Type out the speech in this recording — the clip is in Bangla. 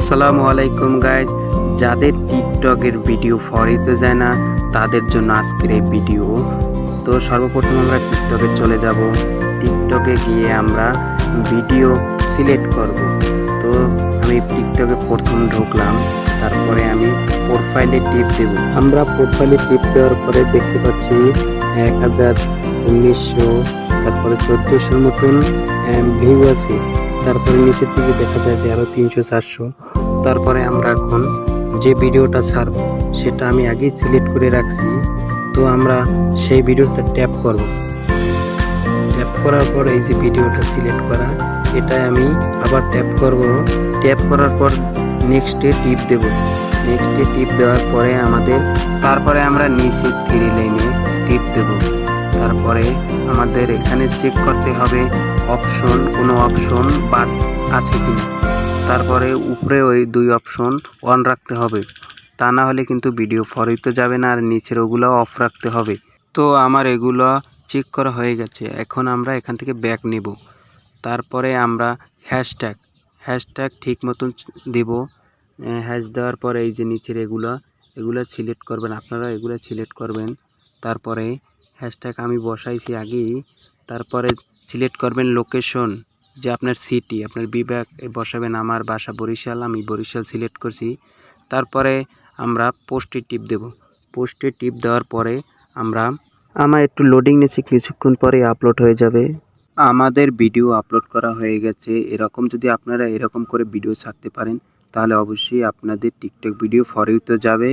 আসসালামু আলাইকুম গাইজ যাদের টিকটকের ভিডিও ফরিতে যায় না, তাদের জন্য আজকের এই ভিডিও। তো সর্বপ্রথম আমরা টিকটকে চলে যাব। টিকটকে গিয়ে আমরা ভিডিও সিলেক্ট করব। তো আমি টিকটকে প্রথম ঢুকলাম। তারপরে আমি প্রোফাইলে টিপ দেব। আমরা প্রোফাইলে টিপ দেওয়ার পরে দেখতে পাচ্ছি এক হাজার উনিশশো, তারপরে চোদ্দোশোর মতন ভিউ আছে। তারপরে নিচের দিকে দেখা যায় যে আরও তিনশো, চারশো। তারপরে আমরা এখন যে ভিডিওটা ছাড়ব, সেটা আমি আগেই সিলেক্ট করে রাখছি। তো আমরা সেই ভিডিওটা ট্যাপ করব। ট্যাপ করার পর এই যে ভিডিওটা সিলেক্ট করা, এটাই আমি আবার ট্যাপ করব। ট্যাপ করার পর নেক্সটে টিপ দেব। নেক্সটে টিপ দেওয়ার পরে আমাদের, তারপরে আমরা নিচে থ্রি লাইনে টিপ দেব। তারপরে আমাদের এখানে চেক করতে হবে অপশন কোনো অপশন বাদ আছে কিনা তারপরে উপরে ওই দুই অপশন অন রাখতে হবে। তা না হলে কিন্তু ভিডিও ফরিতে যাবে না, আর নিচের ওগুলো অফ রাখতে হবে। তো আমার এগুলো চেক করা হয়ে গেছে। এখন আমরা এখান থেকে ব্যাক নেব। তারপরে আমরা হ্যাশট্যাগ হ্যাশট্যাগ ঠিক মতন দেব। হ্যাশ দেওয়ার পরে এই যে নিচের এগুলো এগুলো সিলেক্ট করবেন। আপনারা এগুলো সিলেক্ট করবেন। তারপরে হ্যাশট্যাগ আমি বসাইছি আগেই। তারপরে সিলেক্ট করবেন লোকেশন যে আপনার সিটি আপনার বিভাগ বসাবেন আমার বাসা বরিশাল, আমি বরিশাল সিলেক্ট করছি। তারপরে আমরা পোস্টে টিপ দেব। পোস্টে টিপ দেওয়ার পরে আমরা, আমার একটু লোডিং নিচ্ছে, কিছুক্ষণ পরে আপলোড হয়ে যাবে। আমাদের ভিডিও আপলোড করা হয়ে গেছে। এরকম যদি আপনারা এরকম করে ভিডিও ছাড়তে পারেন, তাহলে অবশ্যই আপনাদের টিকটক ভিডিও ফর ইউতে যাবে।